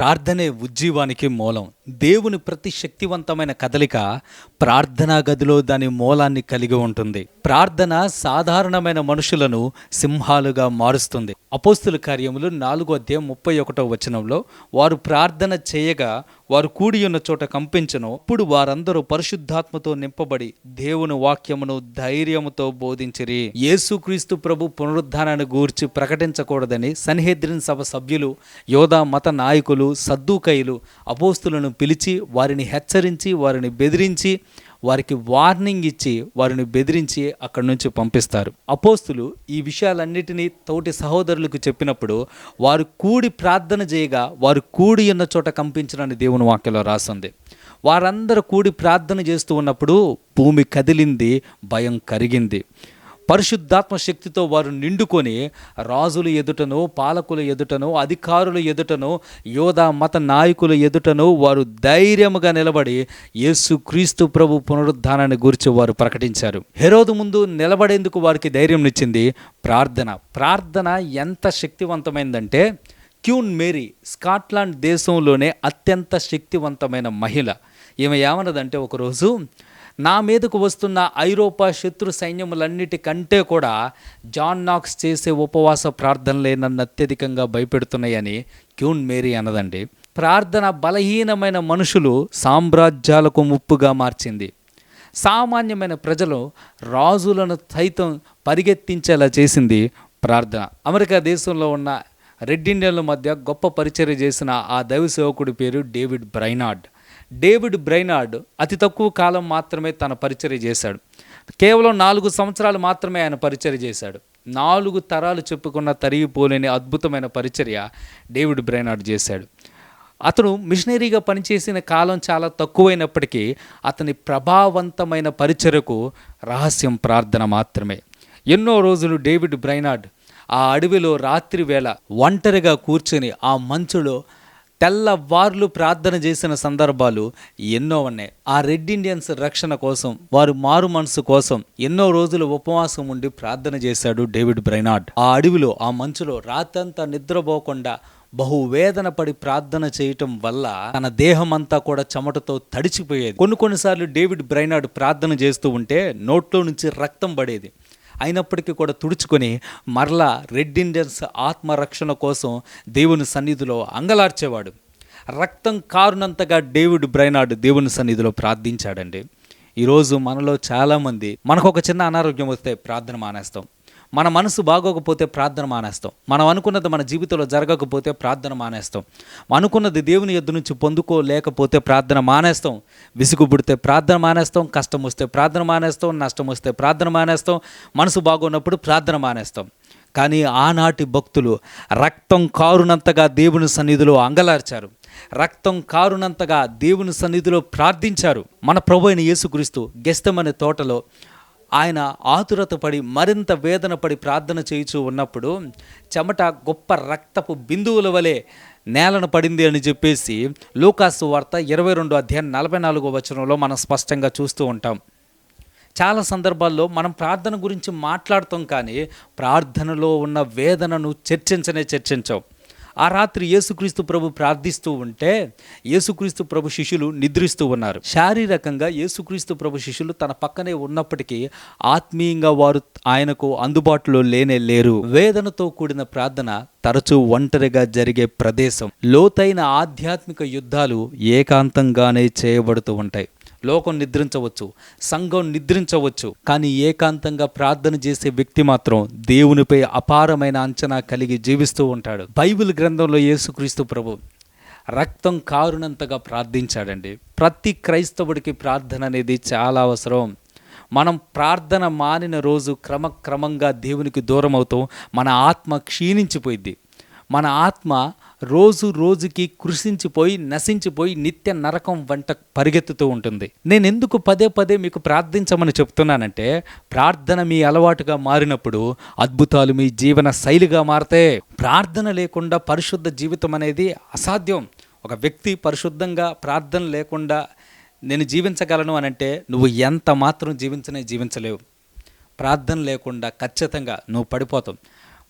ప్రార్థనే ఉజ్జీవానికి మూలం. దేవుని ప్రతి శక్తివంతమైన కదలిక ప్రార్థనా గదిలో దాని మూలాన్ని కలిగి ఉంటుంది. ప్రార్థన సాధారణమైన మనుషులను సింహాలుగా మారుస్తుంది. అపోస్తుల కార్యములు నాలుగో అధ్యాయం ముప్పై ఒకటో వచనంలో వారు ప్రార్థన చేయగా వారు కూడి ఉన్న చోట కంపించను. అప్పుడు వారందరూ పరిశుద్ధాత్మతో నింపబడి దేవుని వాక్యమును ధైర్యముతో బోధించిరి. యేసుక్రీస్తు ప్రభు పునరుద్ధానాన్ని గూర్చి ప్రకటించకూడదని సన్హెద్రిన్ సభ సభ్యులు యోధా మత నాయకులు సద్దూకైలు అపోస్తులను పిలిచి వారిని హెచ్చరించి వారిని బెదిరించి వారికి వార్నింగ్ ఇచ్చి వారిని బెదిరించి అక్కడి నుంచి పంపిస్తారు. అపోస్తులు ఈ విషయాలన్నిటినీ తోటి సహోదరులకు చెప్పినప్పుడు వారు కూడి ప్రార్థన చేయగా వారు కూడి ఉన్న చోట కంపించడానికి దేవుని వాక్యలో రాసింది. వారందరూ కూడి ప్రార్థన చేస్తూ ఉన్నప్పుడు భూమి కదిలింది భయం కరిగింది. పరిశుద్ధాత్మ శక్తితో వారు నిండుకొని రాజుల ఎదుటను పాలకుల ఎదుటను అధికారుల ఎదుటను యోధా మత నాయకుల ఎదుటను వారు ధైర్యముగా నిలబడి యేసు క్రీస్తు ప్రభు పునరుద్ధానాన్ని గురించి వారు ప్రకటించారు. హెరోదు ముందు నిలబడేందుకు వారికి ధైర్యం ఇచ్చింది ప్రార్థన. ప్రార్థన ఎంత శక్తివంతమైందంటే క్యూన్ మేరీ స్కాట్లాండ్ దేశంలోనే అత్యంత శక్తివంతమైన మహిళ. ఈమె ఏమన్నదంటే ఒకరోజు నా మీదకు వస్తున్న ఐరోపా శత్రు సైన్యములన్నిటికంటే కూడా జాన్ నాక్స్ చేసే ఉపవాస ప్రార్థనలే నన్ను అత్యధికంగా భయపెడుతున్నాయని క్యూన్ మేరీ అన్నదండి ప్రార్థన బలహీనమైన మనుషులు సామ్రాజ్యాలకు ముప్పుగా మార్చింది. సామాన్యమైన ప్రజలు రాజులను సైతం పరిగెత్తించేలా చేసింది ప్రార్థన. అమెరికా దేశంలో ఉన్న రెడ్ ఇండియన్ల మధ్య గొప్ప పరిచర్య చేసిన ఆ దైవ సేవకుడి పేరు డేవిడ్ బ్రైనార్డ్. డేవిడ్ బ్రైనార్డ్ అతి తక్కువ కాలం మాత్రమే తన పరిచయం చేశాడు. కేవలం నాలుగు సంవత్సరాలు మాత్రమే ఆయన పరిచయ చేశాడు. నాలుగు తరాలు చెప్పుకున్న తరిగిపోలేని అద్భుతమైన పరిచర్య డేవిడ్ బ్రైనార్డ్ చేశాడు. అతను మిషనరీగా పనిచేసిన కాలం చాలా తక్కువైనప్పటికీ అతని ప్రభావవంతమైన పరిచర్యకు రహస్యం ప్రార్థన మాత్రమే. ఎన్నో రోజులు డేవిడ్ బ్రైనార్డ్ ఆ అడవిలో రాత్రి వేళ ఒంటరిగా కూర్చొని ఆ మంచులో తెల్లవార్లు ప్రార్థన చేసిన సందర్భాలు ఎన్నో ఉన్నాయి. ఆ రెడ్ ఇండియన్స్ రక్షణ కోసం వారు మారు మనసు కోసం ఎన్నో రోజులు ఉపవాసం ఉండి ప్రార్థన చేశాడు డేవిడ్ బ్రైనాడ్ ఆ అడవిలో ఆ మంచులో రాత్రంతా నిద్రపోకుండా బహువేదన పడి ప్రార్థన చేయటం వల్ల తన దేహం అంతా కూడా చెమటతో తడిచిపోయేది. కొన్ని కొన్నిసార్లు డేవిడ్ బ్రైనాడ్ ప్రార్థన చేస్తూ ఉంటే నోట్లో నుంచి రక్తం పడేది. అయినప్పటికీ కూడా తుడుచుకొని మరలా రెడ్ ఇండియన్స్ ఆత్మరక్షణ కోసం దేవుని సన్నిధిలో అంగలార్చేవాడు. రక్తం కారునంతగా డేవిడ్ బ్రైనాడ్ దేవుని సన్నిధిలో ప్రార్థించాడండి. ఈరోజు మనలో చాలామంది మనకు ఒక చిన్న అనారోగ్యం వస్తే ప్రార్థన మానేస్తాం. మన మనసు బాగోకపోతే ప్రార్థన మానేస్తాం. మనం అనుకున్నది మన జీవితంలో జరగకపోతే ప్రార్థన మానేస్తాం. అనుకున్నది దేవుని ఎద్దు నుంచి పొందుకోలేకపోతే ప్రార్థన మానేస్తాం. విసుగు పుడితే ప్రార్థన మానేస్తాం. కష్టం వస్తే ప్రార్థన మానేస్తాం. నష్టం వస్తే ప్రార్థన మానేస్తాం. మనసు బాగున్నప్పుడు ప్రార్థన మానేస్తాం. కానీ ఆనాటి భక్తులు రక్తం కారునంతగా దేవుని సన్నిధిలో అంగలార్చారు. రక్తం కారునంతగా దేవుని సన్నిధిలో ప్రార్థించారు. మన ప్రభు అయిన యేసుక్రీస్తు గెస్తమనే తోటలో ఆయన ఆతురతపడి మరింత వేదన పడి ప్రార్థన చేయుచూ ఉన్నప్పుడు చెమట గొప్ప రక్తపు బిందువుల వలె నేలను పడింది అని చెప్పేసి లూకాసు వార్త ఇరవై రెండు అధ్యాయం నలభై నాలుగో వచనంలో మనం స్పష్టంగా చూస్తూ ఉంటాం. చాలా సందర్భాల్లో మనం ప్రార్థన గురించి మాట్లాడతాం కానీ ప్రార్థనలో ఉన్న వేదనను చర్చించనే చర్చించాం. ఆ రాత్రి యేసుక్రీస్తు ప్రభు ప్రార్థిస్తూ ఉంటే యేసుక్రీస్తు ప్రభు శిష్యులు నిద్రిస్తూ ఉన్నారు. శారీరకంగా యేసుక్రీస్తు ప్రభు శిష్యులు తన పక్కనే ఉన్నప్పటికీ ఆత్మీయంగా వారు ఆయనకు అందుబాటులో లేనే లేరు. వేదనతో కూడిన ప్రార్థన తరచూ ఒంటరిగా జరిగే ప్రదేశం. లోతైన ఆధ్యాత్మిక యుద్ధాలు ఏకాంతంగానే చేయబడుతూ ఉంటాయి. లోకం నిద్రించవచ్చు సంఘం నిద్రించవచ్చు కానీ ఏకాంతంగా ప్రార్థన చేసే వ్యక్తి మాత్రం దేవునిపై అపారమైన అంచనా కలిగి జీవిస్తూ ఉంటాడు. బైబిల్ గ్రంథంలో యేసుక్రీస్తు ప్రభు రక్తం కారునంతగా ప్రార్థించాడండి. ప్రతి క్రైస్తవుడికి ప్రార్థన అనేది చాలా అవసరం. మనం ప్రార్థన మానిన రోజు క్రమక్రమంగా దేవునికి దూరం అవుతాం మన ఆత్మ క్షీణించిపోయింది మన ఆత్మ రోజు రోజుకి కృషించిపోయి నశించిపోయి నిత్య నరకం వంట పరిగెత్తుతూ ఉంటుంది. నేను ఎందుకు పదే పదే మీకు ప్రార్థించమని చెప్తున్నానంటే ప్రార్థన మీ అలవాటుగా మారినప్పుడు అద్భుతాలు మీ జీవన శైలిగా మారితే ప్రార్థన లేకుండా పరిశుద్ధ జీవితం అనేది అసాధ్యం. ఒక వ్యక్తి పరిశుద్ధంగా ప్రార్థన లేకుండా నేను జీవించగలను అని అంటే నువ్వు ఎంత మాత్రం జీవించనే జీవించలేవు. ప్రార్థన లేకుండా ఖచ్చితంగా నువ్వు పడిపోతావు.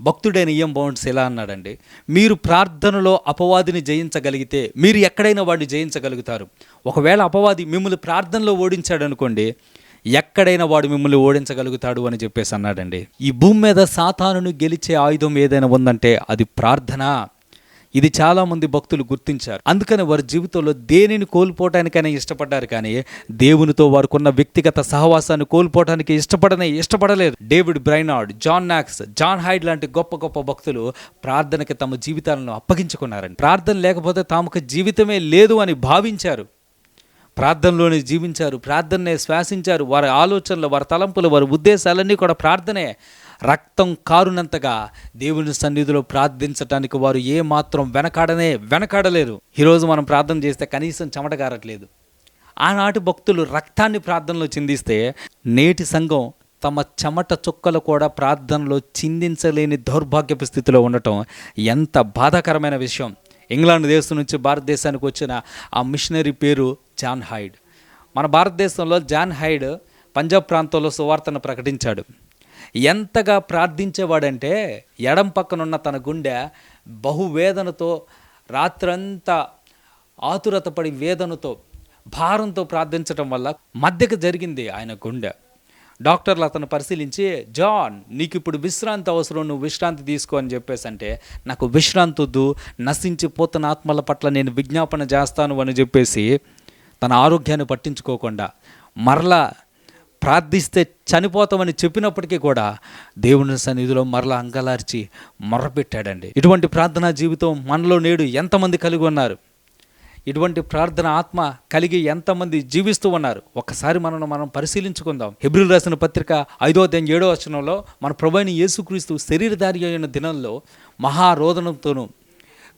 భక్తుడైన ఇయం బౌండ్స్ ఎలా అన్నాడండి. మీరు ప్రార్థనలో అపవాదిని జయించగలిగితే మీరు ఎక్కడైనా వాడిని జయించగలుగుతారు. ఒకవేళ అపవాది మిమ్మల్ని ప్రార్థనలో ఓడించాడు అనుకోండి ఎక్కడైనా వాడు మిమ్మల్ని ఓడించగలుగుతాడు అని చెప్పేసి అన్నాడండి. ఈ భూమి మీద సాతానును గెలిచే ఆయుధం ఏదైనా ఉందంటే అది ప్రార్థన. ఇది చాలామంది భక్తులు గుర్తించారు. అందుకని వారి జీవితంలో దేనిని కోల్పోవటానికైనా ఇష్టపడ్డారు కానీ దేవునితో వారికున్న వ్యక్తిగత సహవాసాన్ని కోల్పోవటానికి ఇష్టపడనే ఇష్టపడలేదు. David Brainerd John Knox John Hyde లాంటి గొప్ప గొప్ప భక్తులు ప్రార్థనకి తమ జీవితాలను అప్పగించుకున్నారండి ప్రార్థన లేకపోతే తాముకు జీవితమే లేదు అని భావించారు. ప్రార్థనలోనే జీవించారు ప్రార్థననే శ్వాసించారు. వారి ఆలోచనలు వారి తలంపులు వారి ఉద్దేశాలన్నీ కూడా ప్రార్థనే. రక్తం కారునంతగా దేవుని సన్నిధిలో ప్రార్థించటానికి వారు ఏ మాత్రం వెనకాడనే వెనకాడలేరు. ఈరోజు మనం ప్రార్థన చేస్తే కనీసం చెమటగారట్లేదు ఆనాటి భక్తులు రక్తాన్ని ప్రార్థనలో చిందిస్తే నేటి సంఘం తమ చెమట చుక్కలు కూడా ప్రార్థనలో చిందించలేని దౌర్భాగ్యపు స్థితిలో ఉండటం ఎంత బాధాకరమైన విషయం. ఇంగ్లాండ్ దేశం నుంచి భారతదేశానికి వచ్చిన ఆ మిషనరీ పేరు జాన్ హైడ్. మన భారతదేశంలో జాన్ హైడ్ పంజాబ్ ప్రాంతంలో సువార్తను ప్రకటించాడు. ఎంతగా ప్రార్థించేవాడంటే ఎడం పక్కనున్న తన గుండె బహువేదనతో రాత్రంతా ఆతురతపడి వేదనతో భారంతో ప్రార్థించటం వల్ల మధ్యకు జరిగింది ఆయన గుండె. డాక్టర్లు అతను పరిశీలించి జాన్ నీకు ఇప్పుడు విశ్రాంతి అవసరం నువ్వు విశ్రాంతి తీసుకో అని చెప్పేసి అంటే నాకు విశ్రాంతి వద్దు నశించిపోతున్న ఆత్మల పట్ల నేను విజ్ఞాపన చేస్తాను అని చెప్పేసి తన ఆరోగ్యాన్ని పట్టించుకోకుండా మరలా ప్రార్థిస్తే చనిపోతామని చెప్పినప్పటికీ కూడా దేవుని సన్నిధిలో మరలా అంగలార్చి మొరపెట్టాడండి. ఇటువంటి ప్రార్థనా జీవితం మనలో నేడు ఎంతమంది కలిగి ఉన్నారు? ఇటువంటి ప్రార్థన ఆత్మ కలిగి ఎంతమంది జీవిస్తూ ఉన్నారు? ఒక్కసారి మనను మనం పరిశీలించుకుందాం. హిబ్రిల్ రాసిన పత్రిక ఐదో అధ్యాయం ఏడో వచనంలో మన ప్రభుని యేసుక్రీస్తు శరీరధారి అయిన దినంలో మహారోదనంతోనూ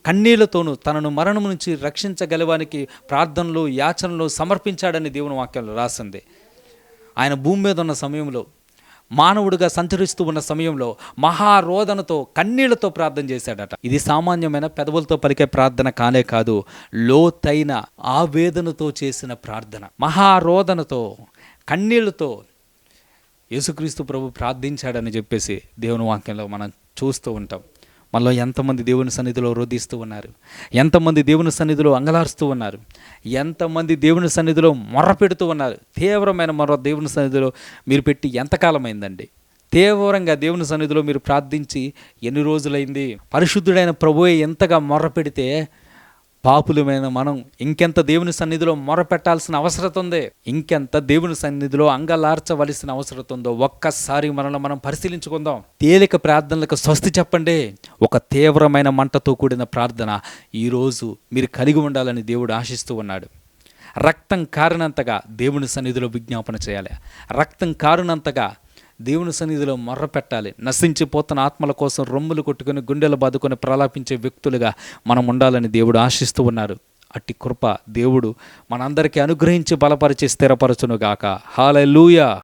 కన్నీళ్ళతోనూ తనను మరణం నుంచి రక్షించగలవానికి ప్రార్థనలు యాచనలు సమర్పించాడని దేవుని వాక్యంలో రాసింది. ఆయన భూమి మీద ఉన్న సమయంలో మానవుడిగా సంచరిస్తూ ఉన్న సమయంలో మహారోదనతో కన్నీళ్ళతో ప్రార్థన చేశాడట. ఇది సామాన్యమైన పెదవులతో పలికే ప్రార్థన కానే కాదు లోతైన ఆవేదనతో చేసిన ప్రార్థన. మహారోదనతో కన్నీళ్ళతో యేసుక్రీస్తు ప్రభు ప్రార్థించాడని చెప్పేసి దేవుని వాక్యంలో మనం చూస్తూ ఉంటాం. మనలో ఎంతమంది దేవుని సన్నిధిలో రోధిస్తూ ఉన్నారు? ఎంతమంది దేవుని సన్నిధిలో అంగలారుస్తూ ఉన్నారు? ఎంతమంది దేవుని సన్నిధిలో మొర్ర పెడుతూ ఉన్నారు? తీవ్రమైన మొర్ర దేవుని సన్నిధిలో మీరు పెట్టి ఎంతకాలమైందండి? తీవ్రంగా దేవుని సన్నిధిలో మీరు ప్రార్థించి ఎన్ని రోజులైంది? పరిశుద్ధుడైన ప్రభువే ఎంతగా మొర్ర పెడితే పాపులమైన మనం ఇంకెంత దేవుని సన్నిధిలో మొరపెట్టాల్సిన అవసరం ఉంది? ఇంకెంత దేవుని సన్నిధిలో అంగలార్చవలసిన అవసరం ఉందో? ఒక్కసారి మనల్ని మనం పరిశీలించుకుందాం. తేలిక ప్రార్థనలకు స్వస్తి చెప్పండి. ఒక తీవ్రమైన మంటతో కూడిన ప్రార్థన ఈరోజు మీరు కలిగి ఉండాలని దేవుడు ఆశిస్తూ ఉన్నాడు. రక్తం కారినంతగా దేవుని సన్నిధిలో విజ్ఞాపన చేయాలి. రక్తం కారునంతగా దేవుని సన్నిధిలో మొర్ర పెట్టాలి నశించిపోతున్న ఆత్మల కోసం రొమ్ములు కొట్టుకుని గుండెలు బాదుకొని ప్రలాపించే వ్యక్తులుగా మనం ఉండాలని దేవుడు ఆశిస్తూ ఉన్నారు. అట్టి కృప దేవుడు మనందరికీ అనుగ్రహించి బలపరిచి స్థిరపరచునుగాక. హాలెలూయా!